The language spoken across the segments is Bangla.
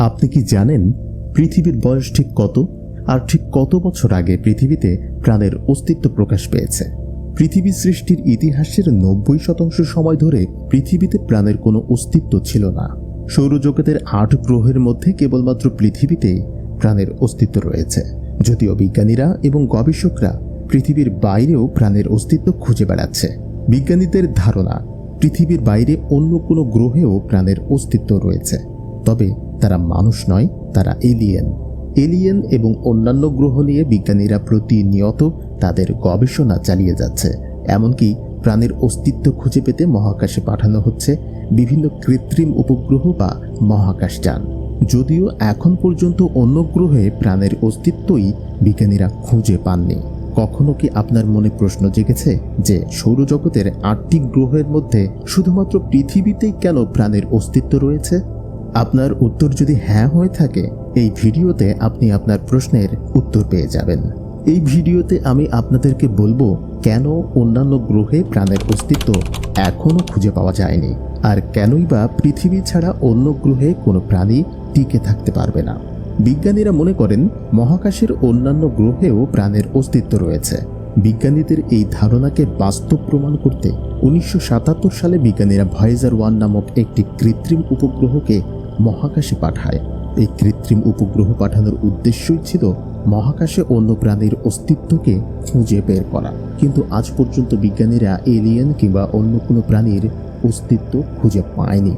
আপনি কি জানেন পৃথিবীর বয়স ঠিক কত? আর ঠিক কত বছর আগে পৃথিবীতে প্রাণের অস্তিত্ব প্রকাশ পেয়েছে? পৃথিবী সৃষ্টির ইতিহাসের নব্বই শতাংশ সময় ধরে পৃথিবীতে প্রাণের কোনো অস্তিত্ব ছিল না। সৌরজগতের আট গ্রহের মধ্যে কেবলমাত্র পৃথিবীতেই প্রাণের অস্তিত্ব রয়েছে। যদিও বিজ্ঞানীরা এবং গবেষকরা পৃথিবীর বাইরেও প্রাণের অস্তিত্ব খুঁজে বেড়াচ্ছে। বিজ্ঞানীদের ধারণা, পৃথিবীর বাইরে অন্য কোনো গ্রহেও প্রাণের অস্তিত্ব রয়েছে। তবে তারা মানুষ নয়, তারা এলিয়েন এলিয়েন এবং অন্যান্য গ্রহ নিয়ে বিজ্ঞানীরা প্রতিনিয়ত তাদের গবেষণা চালিয়ে যাচ্ছে। এমনকি প্রাণের অস্তিত্ব খুঁজে পেতে মহাকাশে পাঠানো হচ্ছে বিভিন্ন কৃত্রিম উপগ্রহ বা মহাকাশযান যদিও এখন পর্যন্ত অন্য গ্রহে প্রাণের অস্তিত্বই বিজ্ঞানীরা খুঁজে পাননি। কখনো কি আপনার মনে প্রশ্ন জেগেছে যে সৌরজগতের আটটি গ্রহের মধ্যে শুধুমাত্র পৃথিবীতেই কেন প্রাণের অস্তিত্ব রয়েছে? আপনার উত্তর যদি হ্যাঁ হয়ে থাকে, এই ভিডিওতে আপনি আপনার প্রশ্নের উত্তর পেয়ে যাবেন। এই ভিডিওতে আমি আপনাদেরকে বলব, কেন অন্যান্য গ্রহে প্রাণের অস্তিত্ব এখনও খুঁজে পাওয়া যায়নি? আর কেনই বা পৃথিবী ছাড়া অন্য গ্রহে কোনো প্রাণী টিকে থাকতে পারবে না? বিজ্ঞানীরা মনে করেন, মহাকাশের অন্যান্য গ্রহেও প্রাণের অস্তিত্ব রয়েছে। বিজ্ঞানীদের এই ধারণাকে বাস্তব প্রমাণ করতে উনিশশো সাতাত্তর সালে বিজ্ঞানীরা ভয়েজার ওয়ান নামক একটি কৃত্রিম উপগ্রহকে মহাকাশে পাঠায়। এই কৃত্রিম উপগ্রহ পাঠানোর উদ্দেশ্যই ছিল মহাকাশে অন্য প্রাণীর অস্তিত্বকে খুঁজে বের করা। কিন্তু আজ পর্যন্ত বিজ্ঞানীরা এলিয়েন কিংবা অন্য কোনো প্রাণীর অস্তিত্ব খুঁজে পায়নি।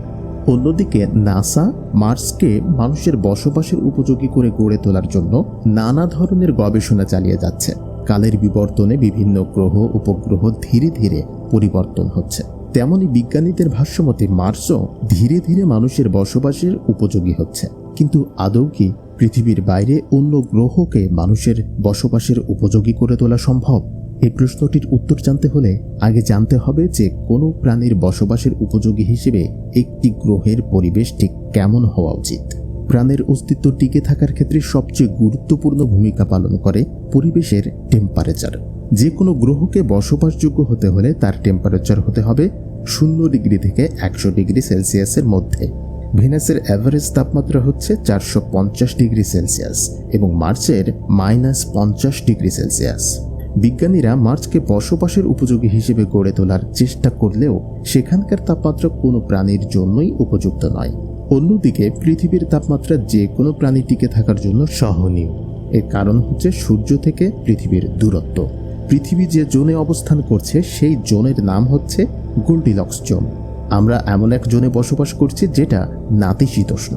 অন্যদিকে নাসা মার্সকে মানুষের বসবাসের উপযোগী করে গড়ে তোলার জন্য নানা ধরনের গবেষণা চালিয়ে যাচ্ছে। কালের বিবর্তনে বিভিন্ন গ্রহ, উপগ্রহ ধীরে ধীরে পরিবর্তন হচ্ছে। তেমনি বিজ্ঞানীদের ভাষ্যমতে মার্সও ধীরে ধীরে মানুষের বসবাসের উপযোগী হচ্ছে। কিন্তু আদৌ কি পৃথিবীর বাইরে অন্য গ্রহকে মানুষের বসবাসের উপযোগী করে তোলা সম্ভব? এই প্রশ্নটির উত্তর জানতে হলে আগে জানতে হবে যে কোনো প্রাণীর বসবাসের উপযোগী হিসেবে একটি গ্রহের পরিবেশ ঠিক কেমন হওয়া উচিত। প্রাণের অস্তিত্ব টিকে থাকার ক্ষেত্রে সবচেয়ে গুরুত্বপূর্ণ ভূমিকা পালন করে পরিবেশের টেম্পারেচার যে কোনো গ্রহকে বসবাসযোগ্য হতে হলে তার টেম্পারেচার হতে হবে শূন্য ডিগ্রি থেকে একশো ডিগ্রি সেলসিয়াসের মধ্যে। ভেনাসের অ্যাভারেজ তাপমাত্রা হচ্ছে চারশো পঞ্চাশ ডিগ্রি সেলসিয়াস এবং মার্চের মাইনাস পঞ্চাশ ডিগ্রি সেলসিয়াস। বিজ্ঞানীরা মার্চকে বসবাসের উপযোগী হিসেবে গড়ে তোলার চেষ্টা করলেও সেখানকার তাপমাত্রা কোনো প্রাণীর জন্যই উপযুক্ত নয়। অন্যদিকে পৃথিবীর তাপমাত্রা যে কোনো প্রাণী টিকে থাকার জন্য সহনীয়। এর কারণ হচ্ছে সূর্য থেকে পৃথিবীর দূরত্ব। পৃথিবী যে জোনে অবস্থান করছে, সেই জোনের নাম হচ্ছে গোল্ডিলক্স জোন। আমরা এমন এক জোনে বসবাস করছি যেটা নাতিশীতোষ্ণ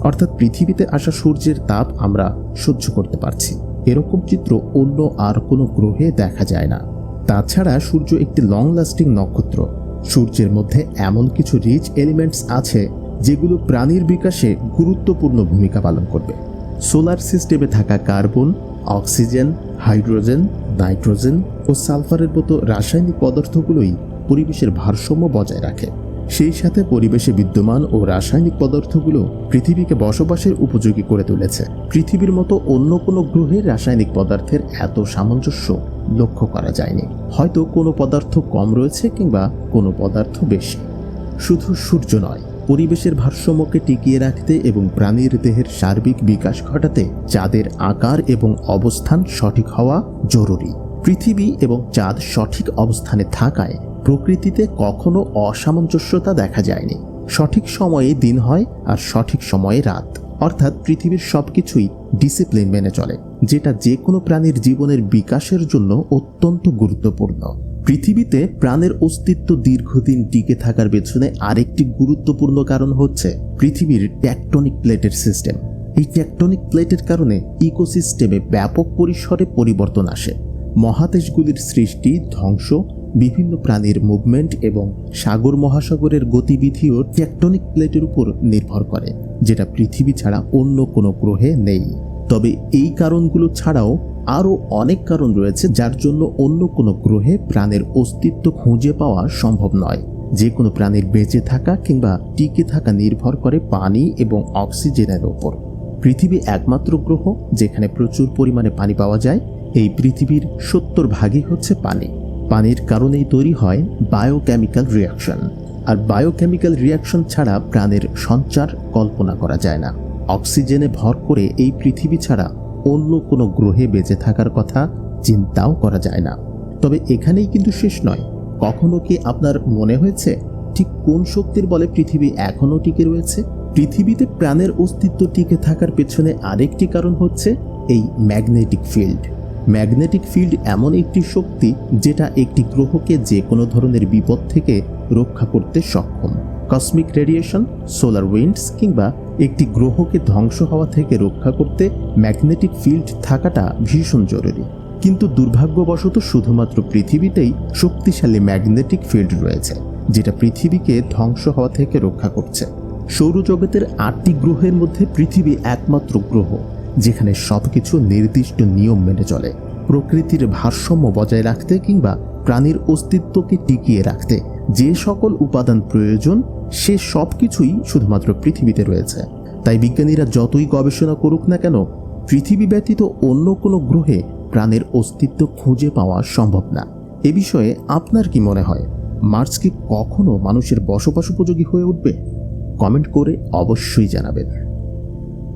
অর্থাৎ পৃথিবীতে আসা সূর্যের তাপ আমরা সহ্য করতে পারছি। এরকম চিত্র অন্য আর কোনো গ্রহে দেখা যায় না। তাছাড়া সূর্য একটি লং লাস্টিং নক্ষত্র। সূর্যের মধ্যে এমন কিছু রিচ এলিমেন্টস আছে যেগুলো প্রাণীর বিকাশে গুরুত্বপূর্ণ ভূমিকা পালন করবে। সোলার সিস্টেমে থাকা কার্বন অক্সিজেন হাইড্রোজেন নাইট্রোজেন ও সালফারের মতো রাসায়নিক পদার্থগুলোই পরিবেশের ভারসাম্য বজায় রাখে। সেই সাথে পরিবেশে বিদ্যমান ও রাসায়নিক পদার্থগুলো পৃথিবীকে বসবাসের উপযোগী করে তুলেছে। পৃথিবীর মতো অন্য কোনো গ্রহে রাসায়নিক পদার্থের এত সামঞ্জস্য লক্ষ্য করা যায়নি। হয়তো কোনো পদার্থ কম রয়েছে কিংবা কোনো পদার্থ বেশি। শুধু সূর্য নয় পরিবেশের ভারসাম্যকে টিকিয়ে রাখতে এবং প্রাণীর দেহের সার্বিক বিকাশ ঘটাতে চাঁদের আকার এবং অবস্থান সঠিক হওয়া জরুরি। পৃথিবী এবং চাঁদ সঠিক অবস্থানে থাকায় প্রকৃতিতে কখনো অসামঞ্জস্যতা দেখা যায়নি। সঠিক সময়ে দিন হয় আর সঠিক সময়ে রাত। অর্থাৎ পৃথিবীর সবকিছুই ডিসিপ্লিন মেনে চলে, যেটা যে কোনো প্রাণীর জীবনের বিকাশের জন্য অত্যন্ত গুরুত্বপূর্ণ। পৃথিবীতে প্রাণের অস্তিত্ব দীর্ঘদিন টিকে থাকার পেছনে আরেকটি গুরুত্বপূর্ণ কারণ হচ্ছে পৃথিবীর ট্যাকটনিক প্লেটের সিস্টেম এই ট্যাকটনিক প্লেটের কারণে ইকোসিস্টেমে ব্যাপক পরিসরে পরিবর্তন আসে। মহাদেশগুলির সৃষ্টি, ধ্বংস, বিভিন্ন প্রাণীর মুভমেন্ট এবং সাগর মহাসাগরের গতিবিধিও ট্যাকটনিক প্লেটের উপর নির্ভর করে, যেটা পৃথিবী ছাড়া অন্য কোনো গ্রহে নেই। তবে এই কারণগুলো ছাড়াও আরও অনেক কারণ রয়েছে যার জন্য অন্য কোনো গ্রহে প্রাণের অস্তিত্ব খুঁজে পাওয়া সম্ভব নয়। যে কোনো প্রাণীর বেঁচে থাকা কিংবা টিকে থাকা নির্ভর করে পানি এবং অক্সিজেনের ওপর। পৃথিবী একমাত্র গ্রহ যেখানে প্রচুর পরিমাণে পানি পাওয়া যায়। এই পৃথিবীর সত্তর ভাগই হচ্ছে পানি। পানির কারণেই তৈরি হয় বায়োকেমিক্যাল রিয়াকশন আর বায়োকেমিক্যাল রিয়াকশন ছাড়া প্রাণের সঞ্চার কল্পনা করা যায় না। অক্সিজেনে ভর করে এই পৃথিবী ছাড়া অন্য কোনো গ্রহে বেঁচে থাকার কথা চিন্তাও করা যায় না। তবে এখানেই কিন্তু শেষ নয়। কখনো কি আপনার মনে হয়েছে ঠিক কোন শক্তির বলে পৃথিবী এখনও টিকে রয়েছে? পৃথিবীতে প্রাণের অস্তিত্ব টিকে থাকার পেছনে আরেকটি কারণ হচ্ছে এই ম্যাগনেটিক ফিল্ড। ম্যাগনেটিক ফিল্ড এমন একটি শক্তি যেটা একটি গ্রহকে যে কোনো ধরনের বিপদ থেকে রক্ষা করতে সক্ষম। কসমিক রেডিয়েশন, সোলার উইন্ডস কিংবা একটি গ্রহকে ধ্বংস হওয়া থেকে রক্ষা করতে ম্যাগনেটিক ফিল্ড থাকাটা ভীষণ জরুরি। কিন্তু দুর্ভাগ্যবশত শুধুমাত্র পৃথিবীতেই শক্তিশালী ম্যাগনেটিক ফিল্ড রয়েছে, যেটা পৃথিবীকে ধ্বংস হওয়া থেকে রক্ষা করছে। সৌরজগতের আটটি গ্রহের মধ্যে পৃথিবী একমাত্র গ্রহ, যেখানে সব কিছু নির্দিষ্ট নিয়ম মেনে চলে। প্রকৃতির ভারসাম্য বজায় রাখতে কিংবা প্রাণীর অস্তিত্বকে টিকিয়ে রাখতে যে সকল উপাদান প্রয়োজন, সে সব কিছুই শুধুমাত্র পৃথিবীতে রয়েছে। তাই বিজ্ঞানীরা যতই গবেষণা করুক না কেন, পৃথিবী ব্যতীত অন্য কোনো গ্রহে প্রাণের অস্তিত্ব খুঁজে পাওয়া সম্ভব না। এ বিষয়ে আপনার কি মনে হয়? মার্স কি কখনো মানুষের বসবাস উপযোগী হয়ে উঠবে? কমেন্ট করে অবশ্যই জানাবেন।